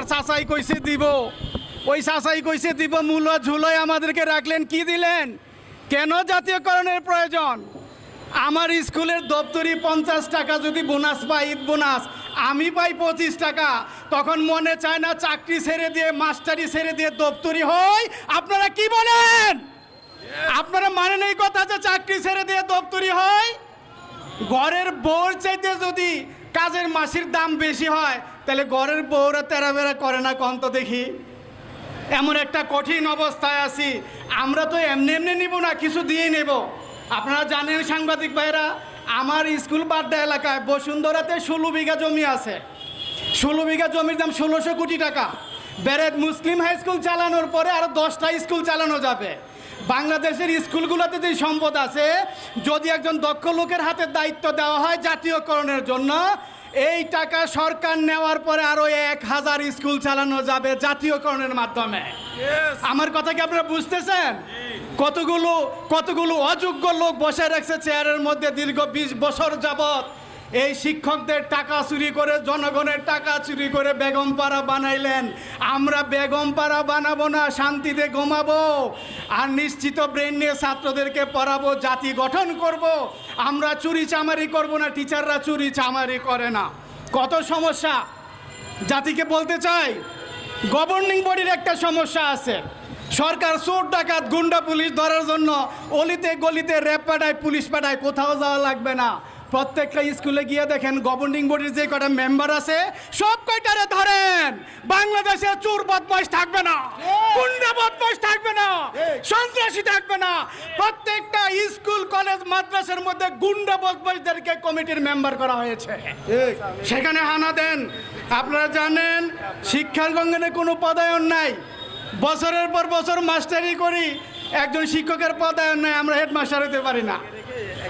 আমার চাচাই কইছে দিব। ওই চাচাই কইছে দিব মূল ঝুলোয় আমাদেরকে রাখলেন, কি দিলেন? কেন জাতীয়করণের প্রয়োজন? আমার স্কুলের দপ্তরি পঞ্চাশ টাকা যদি বোনাস পাই, ঈদ বোনাস, আমি পাই পঁচিশ টাকা। তখন মনে চায় না চাকরি ছেড়ে দিয়ে, মাস্টারি ছেড়ে দিয়ে দপ্তরি হই। আপনারা কি বলেন? আপনারা মানেন এই কথা যে চাকরি ছেড়ে দিয়ে দপ্তরি হয় ঘরের বোর চাইতে যদি কাজের মাসির দাম বেশি হয় তাহলে ঘরের বউরা তেরা বেড়া করে না কন্ত দেখি? এমন একটা কঠিন অবস্থায় আছি, আমরা তো এমনি এমনি নিব না, কিছু দিয়ে নেব। আপনারা জানেন সাংবাদিক ভাইরা আমার স্কুল বাড্ডা এলাকায় বসুন্ধরাতে ষোলো বিঘা জমি আছে। ষোলো বিঘা জমির দাম ষোলোশো কোটি টাকা। বেরেদ মুসলিম হাই স্কুল চালানোর পরে আরও দশটা স্কুল চালানো যাবে। বাংলাদেশের স্কুলগুলোতে যে সম্পদ আছে, যদি একজন দক্ষ লোকের হাতে দায়িত্ব দেওয়া হয় জাতীয়করণের জন্য এই টাকা সরকার নেওয়ার পরে আরও এক হাজার স্কুল চালানো যাবে জাতীয়করণের মাধ্যমে। আমার কথা কি আপনারা বুঝতেছেন? কতগুলো কতগুলো অযোগ্য লোক বসে রাখছে চেয়ারের মধ্যে দীর্ঘ বিশ বছর যাবত এই শিক্ষকদের টাকা চুরি করে, জনগণের টাকা চুরি করে বেগমপাড়া বানাইলেন। আমরা বেগমপাড়া বানাবো না, শান্তিতে ঘুমাবো আর নিশ্চিত ব্রেন নিয়ে ছাত্রদেরকে পড়াবো, জাতি গঠন করব। আমরা চুরি চামারি করব না, টিচাররা চুরি চামারি করে না। কত সমস্যা? জাতিকে বলতে চাই গভর্নিং বডির একটা সমস্যা আছে। সরকার চোর, ডাকাত, গুন্ডা, পুলিশ ধরার জন্য অলিতে গলিতে র্যাব পাঠায়, পুলিশ পাঠায়, কোথাও যাওয়া লাগবে না। প্রত্যেকটা স্কুলে গিয়ে দেখেন গভর্নিং বডির যে কটা মেম্বার আছে সব কয়টারে ধরেন? বাংলাদেশে চোর বদমাইশ থাকবে না গুন্ডা বদমাইশ থাকবে না সন্ত্রাসী থাকবে না। প্রত্যেকটা স্কুল কলেজ মাদ্রাসার মধ্যে গুন্ডা বদমাইশদেরকে কমিটির মেম্বার করা হয়েছে। সেখানে হানা দেন। আপনারা জানেন শিক্ষার গঙ্গনে কোনো পদায়ন নাই। বছরের পর বছর মাস্টারি করি একজন শিক্ষকের পদায়ন নাই আমরা হেডমাস্টার হতে পারি না।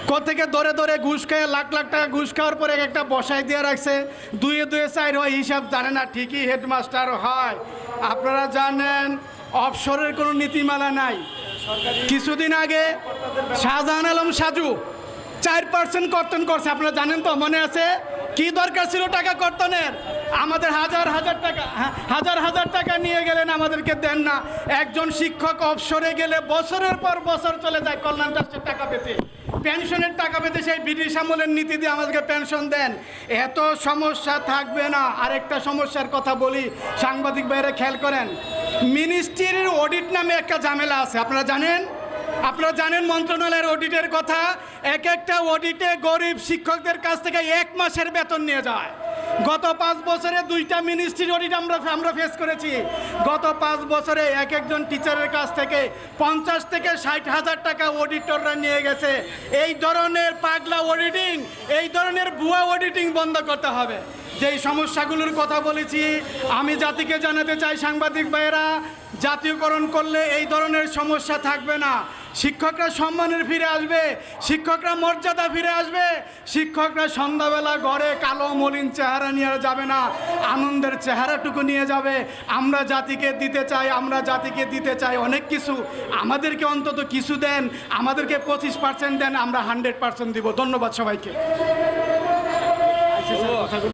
কোথেকে ধরে ধরে ঘুষ খেয়ে, লাখ লাখ টাকা ঘুষ খাওয়ার পরে একটা বসাই দিয়ে রাখছে। দুয়ে দুয়ে চার হয়, হিসাব জানে না, ঠিকই হেডমাস্টার হয়। আপনারা জানেন, অবসরের কোনো নীতিমালা নাই। কিছুদিন আগে শাহজাহান আলম সাজু চার পার্সেন্ট কর্তন করছে। আপনারা জানেন তো, মনে আছে? কি দরকার ছিল টাকা কর্তনের? আমাদের হাজার হাজার টাকা হাজার হাজার টাকা নিয়ে গেলেন, আমাদেরকে দেন না। একজন শিক্ষক অবসরে গেলে বছরের পর বছর চলে যায় কল্যাণ ট্রাস্টের টাকা পেতে। পেনশনের টাকা পেতে সেই ব্রিটিশ আমলের নীতি দিয়ে আমাদেরকে পেনশন দেন। এত সমস্যা থাকবে না। আরেকটা সমস্যার কথা বলি, সাংবাদিক বাইরে খেয়াল করেন, মিনিস্ট্রির অডিট নামে একটা ঝামেলা আছে, আপনারা জানেন? আপনারা জানেন মন্ত্রণালয়ের অডিটের কথা, এক একটা অডিটে গরিব শিক্ষকদের কাছ থেকে এক মাসের বেতন নিয়ে যায়। গত পাঁচ বছরে দুইটা মিনিস্ট্রির অডিট আমরা আমরা ফেস করেছি। গত পাঁচ বছরে এক একজন টিচারের কাছ থেকে পঞ্চাশ থেকে ষাট হাজার টাকা অডিটররা নিয়ে গেছে। এই ধরনের পাগলা অডিটিং এই ধরনের ভুয়া অডিটিং বন্ধ করতে হবে। যেই সমস্যাগুলোর কথা বলেছি, আমি জাতিকে জানাতে চাই সাংবাদিক ভাইয়েরা, জাতীয়করণ করলে এই ধরনের সমস্যা থাকবে না। শিক্ষকরা সম্মানের ফিরে আসবে, শিক্ষকরা মর্যাদা ফিরে আসবে, শিক্ষকরা সন্ধ্যাবেলা ঘরে কালো মলিন চেহারা নিয়ে যাবে না, আনন্দের চেহারাটুকু নিয়ে যাবে। আমরা জাতিকে দিতে চাই, আমরা জাতিকে দিতে চাই অনেক কিছু। আমাদেরকে অন্তত কিছু দেন, আমাদেরকে পঁচিশ পার্সেন্ট দেন, আমরা হান্ড্রেড পার্সেন্ট দিব। ধন্যবাদ সবাইকে।